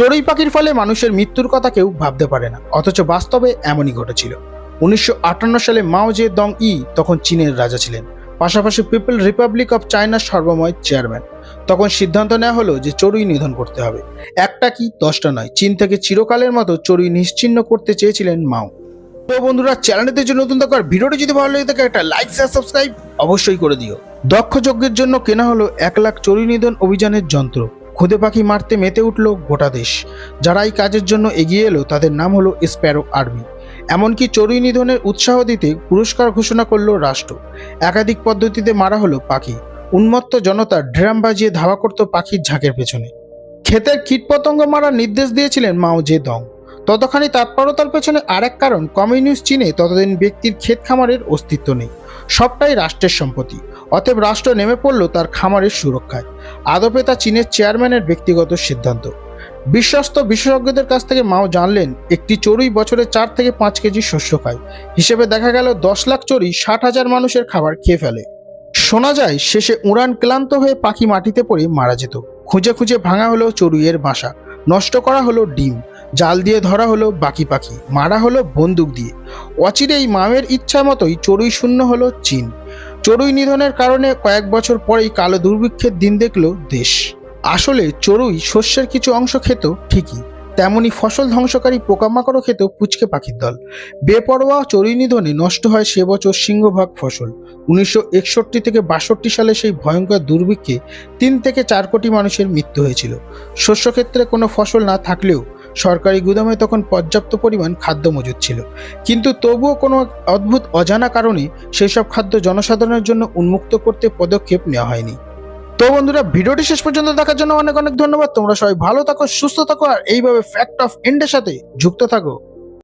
চড়ুই পাখির ফলে মানুষের মৃত্যুর কথা কেউ ভাবতে পারে না। অথচ বাস্তবে এমনই ঘটেছিল। উনিশশো আটান্ন সালে মাও জে দং ই তখন চীনের রাজা ছিলেন। পাশাপাশি পিপল রিপাবলিক অফ চায়নার সর্বময় চেয়ারম্যান। তখন সিদ্ধান্ত নেওয়া হলো যে চড়ুই নিধন করতে হবে। একটা কি দশটা নয়। চীন থেকে চিরকালের মতো চড়ুই নিশ্চিহ্ন করতে চেয়েছিলেন মাও। তো বন্ধুরা চ্যানেলটিতে যে নতুন থাকার ভিডিওটি যদি ভালো লাগে থাকে, একটা লাইক, শেয়ার, সাবস্ক্রাইব অবশ্যই করে দিও। দক্ষ যজ্ঞের জন্য কেনা হলো এক লাখ চড়ুই নিধন অভিযানের যন্ত্র। খুদে পাখি মারতে মেতে উঠল গোটা দেশ। যারা এই কাজের জন্য এগিয়ে এলো, তাদের নাম হলো স্প্যারো আর্মি। এমনকি চড়ুই নিধনের উৎসাহ দিতে পুরস্কার ঘোষণা করল রাষ্ট্র। একাধিক পদ্ধতিতে মারা হলো পাখি। উন্মত্ত জনতা ড্রাম বাজিয়ে ধাওয়া করত পাখির ঝাঁকের পেছনে। ক্ষেতের কীটপতঙ্গ মারার নির্দেশ দিয়েছিলেন মাও জে দং ততখানি তৎপরতার পেছনে আরেক কারণ কমিউনিস্ট চীনে ততদিন ব্যক্তির ক্ষেত খামারের অস্তিত্ব নেই। সবটাই রাষ্ট্রের সম্পত্তি। অতএব রাষ্ট্র নেমে পড়ল তার খামারের সুরক্ষায়। আদপে তা চীনের চেয়ারম্যানের ব্যক্তিগত সিদ্ধান্ত। বিশ্বস্ত বিশেষজ্ঞদের কাছ থেকে মাও জানলেন, একটি চড়ুই বছরে চার থেকে পাঁচ কেজি শস্য খায়। হিসেবে দেখা গেল দশ লাখ চড়ুই ষাট হাজার মানুষের খাবার খেয়ে ফেলে। শোনা যায়, শেষে উড়ান ক্লান্ত হয়ে পাখি মাটিতে পড়ে মারা যেত। খুঁজে খুঁজে ভাঙা হলো চড়ুইয়ের বাসা। নষ্ট করা হলো ডিম। জাল দিয়ে ধরা হলো বাকি পাখি, মারা হলো বন্দুক দিয়ে। অচিরেই মামের ইচ্ছা মতোই চড়ুই শূন্য হলো চীন। চড়ুই নিধনের কারণে কয়েক বছর পরেই কালো দুর্ভিক্ষের দিন দেখল দেশ। আসলে চড়ুই শস্যের কিছু অংশ খেত ঠিকই, তেমনি ফসল ধ্বংসকারী পোকামাকড়ও খেত পুচকে পাখির দল। বেপরোয়া চড়ুই নিধনে নষ্ট হয় সে বছর সিংহভাগ ফসল। উনিশশো একষট্টি থেকে বাষট্টি সালে সেই ভয়ঙ্কর দুর্ভিক্ষে তিন থেকে চার কোটি মানুষের মৃত্যু হয়েছিল। শস্যক্ষেত্রে কোনো ফসল না থাকলেও সরকারি গুদামে তখন পর্যাপ্ত পরিমাণ খাদ্য মজুদ ছিল। কিন্তু তবুও কোনো অদ্ভুত, অজানা কারণে সেই সব খাদ্য জনসাধারণের জন্য উন্মুক্ত করতে পদক্ষেপ নেওয়া হয়নি। তো বন্ধুরা, ভিডিওটি শেষ পর্যন্ত দেখার জন্য অনেক অনেক ধন্যবাদ। তোমরা সবাই ভালো থাকো, সুস্থ থাকো, আর এইভাবে ফ্যাক্ট অফ ইন্ডের সাথে যুক্ত থাকো।